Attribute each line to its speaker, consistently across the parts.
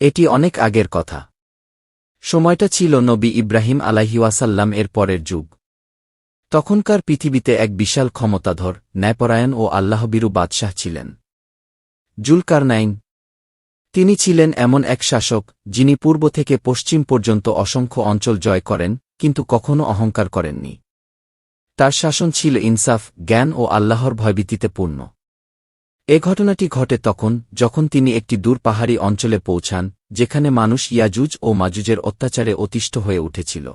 Speaker 1: এটি অনেক আগের কথা। সময়টা ছিল নবী ইব্রাহিম আলাহিওয়াসাল্লাম এর পরের যুগ। তখনকার পৃথিবীতে এক বিশাল ক্ষমতাধর, ন্যায়পরায়ণ ও আল্লাহবিরু বাদশাহ ছিলেন। জুলকারনাইন। তিনি ছিলেন এমন এক শাসক, যিনি পূর্ব থেকে পশ্চিম পর্যন্ত অসংখ্য অঞ্চল জয় করেন, কিন্তু কখনও অহংকার করেননি। তার শাসন ছিল ইনসাফ, জ্ঞান ও আল্লাহর ভয়ভীতিতে পূর্ণ। এ ঘটনাটি ঘটে তখন, যখন তিনি একটি দূর পাহাড়ি অঞ্চলে পৌঁছান, যেখানে মানুষ ইয়াজুজ ও মাজুজের অত্যাচারে অতিষ্ঠ হয়ে উঠেছিল।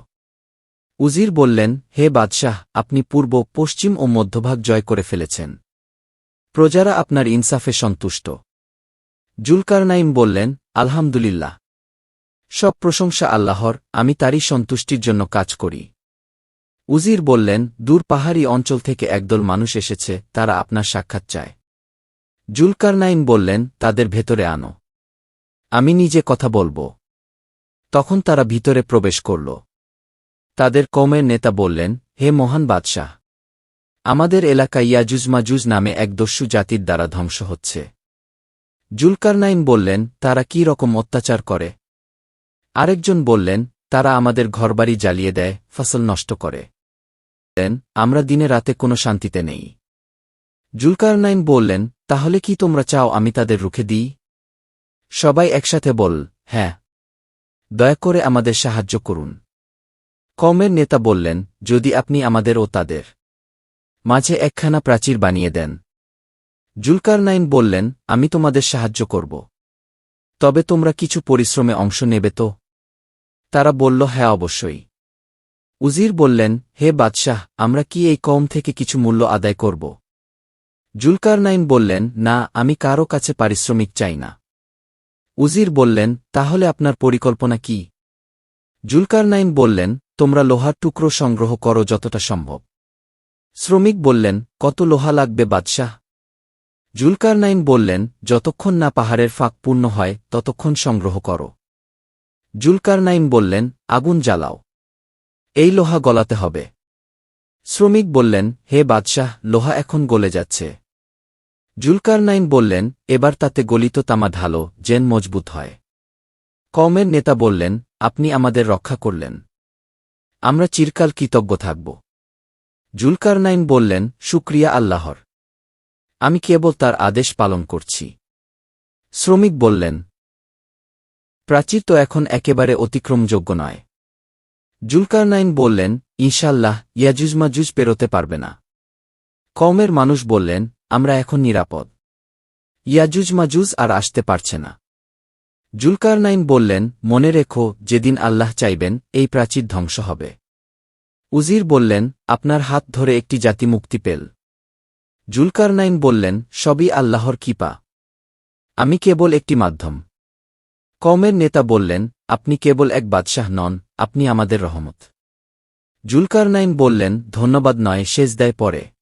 Speaker 1: উজির বললেন, হে বাদশাহ, আপনি পূর্ব, পশ্চিম ও মধ্যভাগ জয় করে ফেলেছেন। প্রজারা আপনার ইনসাফে সন্তুষ্ট। জুলকারনাইম বললেন, আলহামদুলিল্লাহ। সব প্রশংসা আল্লাহর, আমি তারই সন্তুষ্টির জন্য কাজ করি। উজির বললেন, দূর পাহাড়ি অঞ্চল থেকে একদল মানুষ এসেছে, তারা আপনার সাক্ষাৎ চায়। জুলকারনাইন বললেন, তাদের ভেতরে আনো। আমি নিজে কথা বলব। তখন তারা ভিতরে প্রবেশ করল। তাদের কমের নেতা বললেন, হে মহান বাদশাহ! আমাদের এলাকা ইয়াজুজ মাজুজ নামে এক দস্যু জাতির দ্বারা ধ্বংস হচ্ছে। জুলকারনাইন বললেন, তারা কি রকম অত্যাচার করে? আরেকজন বললেন, তারা আমাদের ঘরবাড়ি জ্বালিয়ে দেয়, ফসল নষ্ট করে। আমরা দিনে রাতে কোনো শান্তিতে নেই। জুলকারনাইন বললেন তাহলে কি তোমরা চাও আমি তাদের রুখে দিই? সবাই একসাথে বল হ্যাঁ। দয়া করে আমাদের সাহায্য করুন। কমের নেতা বললেন, যদি আপনি আমাদের ও তাদের মাঝে একখানা প্রাচীর বানিয়ে দেন। জুলকারনাইন বললেন, আমি তোমাদের সাহায্য করব। তবে তোমরা কিছু পরিশ্রমে অংশ নেবে তো? তারা বলল হ্যাঁ অবশ্যই। উজির বললেন, হে বাদশাহ, আমরা কি এই কম থেকে কিছু মূল্য আদায় করব? জুলকারনাইন বললেন, না, আমি কারও কাছে পারিশ্রমিক চাই না। উজির বললেন, তাহলে আপনার পরিকল্পনা কি? জুলকারনাইন বললেন, তোমরা লোহার টুকরো সংগ্রহ করো যতটা সম্ভব। শ্রমিক বললেন, কত লোহা লাগবে বাদশাহ? জুলকারনাইন বললেন, যতক্ষণ না পাহাড়ের ফাঁক পূর্ণ হয়, ততক্ষণ সংগ্রহ করো। জুলকারনাইন বললেন, আগুন জ্বালাও। এই লোহা গলাতে হবে। শ্রমিক বললেন, হে বাদশাহ, লোহা এখন গলে যাচ্ছে। জুলকারনাইন বললেন, এবার তাতে গলিত তামা ঢালো, জেন মজবুত হয়। কমের নেতা বললেন, আপনি আমাদের রক্ষা করলেন। আমরা চিরকাল কৃতজ্ঞ থাকব। জুলকারনাইন বললেন, শুক্রিয়া আল্লাহর। আমি কেবল তার আদেশ পালন করছি। শ্রমিক বললেন, প্রাচীর তো এখন একেবারে অতিক্রমযোগ্য নয়। জুলকারনাইন বললেন ইনশাল্লাহ ইয়াজুজমাজুজ পেরোতে পারবে না। কমের মানুষ বললেন আমরা এখন নিরাপদ। ইয়াজুজ মাজুজ আর আসতে পারছে না। জুলকারনাইন বললেন, মনে রেখো, যেদিন আল্লাহ চাইবেন, এই প্রাচীর ধ্বংস হবে। উজির বললেন, আপনার হাত ধরে একটি জাতি মুক্তি পেল। জুলকারনাইন বললেন, সবই আল্লাহর কিপা। আমি কেবল একটি মাধ্যম। কমের নেতা বললেন, আপনি কেবল এক বাদশাহ নন, আপনি আমাদের রহমত। জুলকারনাইন বললেন, ধন্যবাদ নয় শেষ দেয় পরে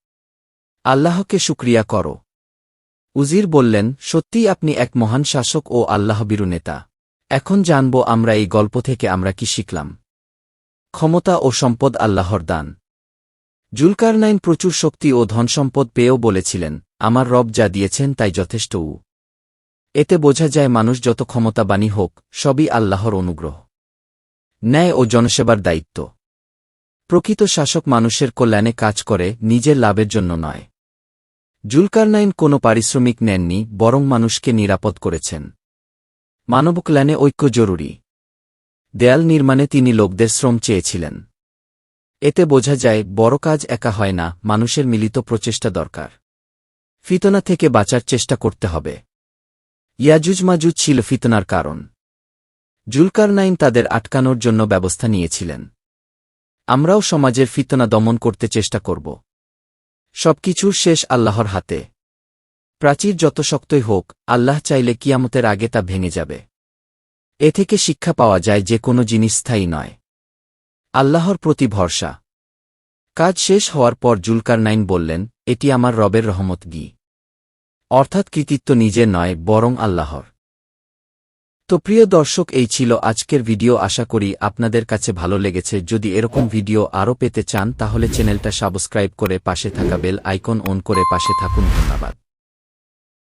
Speaker 1: আল্লাহকে শুক্রিয়া করো। উজির বললেন, সত্যিই আপনি এক মহান শাসক ও আল্লাহবিরু নেতা। এখন জানব আমরা এই গল্প থেকে আমরা কি শিখলাম। ক্ষমতা ও সম্পদ আল্লাহর দান। জুলকারনাইন প্রচুর শক্তি ও ধনসম্পদ পেয়েও বলেছিলেন, আমার রব যা দিয়েছেন তাই যথেষ্ট উ। এতে বোঝা যায় মানুষ যত ক্ষমতাবাণী হোক, সবই আল্লাহর অনুগ্রহ। ন্যায় ও জনসেবার দায়িত্ব। প্রকৃত শাসক মানুষের কল্যাণে কাজ করে, নিজের লাভের জন্য নয়। জুলকারনাইন কোনো পারিশ্রমিক নেননি, বরং মানুষকে নিরাপদ করেছেন। মানবকল্যাণে ঐক্য জরুরি। দেয়াল নির্মাণে তিনি লোকদের শ্রম চেয়েছিলেন। এতে বোঝা যায়, বড় কাজ একা হয় না, মানুষের মিলিত প্রচেষ্টা দরকার। ফিতনা থেকে বাঁচার চেষ্টা করতে হবে। ইয়াজুজ মাজুজ ছিল ফিতনার কারণ। জুলকারনাইন তাদের আটকানোর জন্য ব্যবস্থা নিয়েছিলেন। আমরাও সমাজের ফিতনা দমন করতে চেষ্টা করব। সবকিছুর শেষ আল্লাহর হাতে। প্রাচীর যত শক্তই হোক, আল্লাহ চাইলে কিয়ামতের আগে তা ভেঙে যাবে। এ থেকে শিক্ষা পাওয়া যায় যে কোনো জিনিস স্থায়ী নয়। আল্লাহর প্রতি ভরসা। কাজ শেষ হওয়ার পর জুলকারনাইন বললেন, এটি আমার রবের রহমত গি। অর্থাৎ কৃতিত্ব নিজের নয়, বরং আল্লাহর। তো প্রিয় দর্শক, এই ছিল আজকের ভিডিও। আশা করি আপনাদের কাছে ভালো লেগেছে। যদি এরকম ভিডিও আরও পেতে চান, তাহলে চ্যানেলটা সাবস্ক্রাইব করে পাশে থাকা বেল আইকন অন করে পাশে থাকুন। ধন্যবাদ।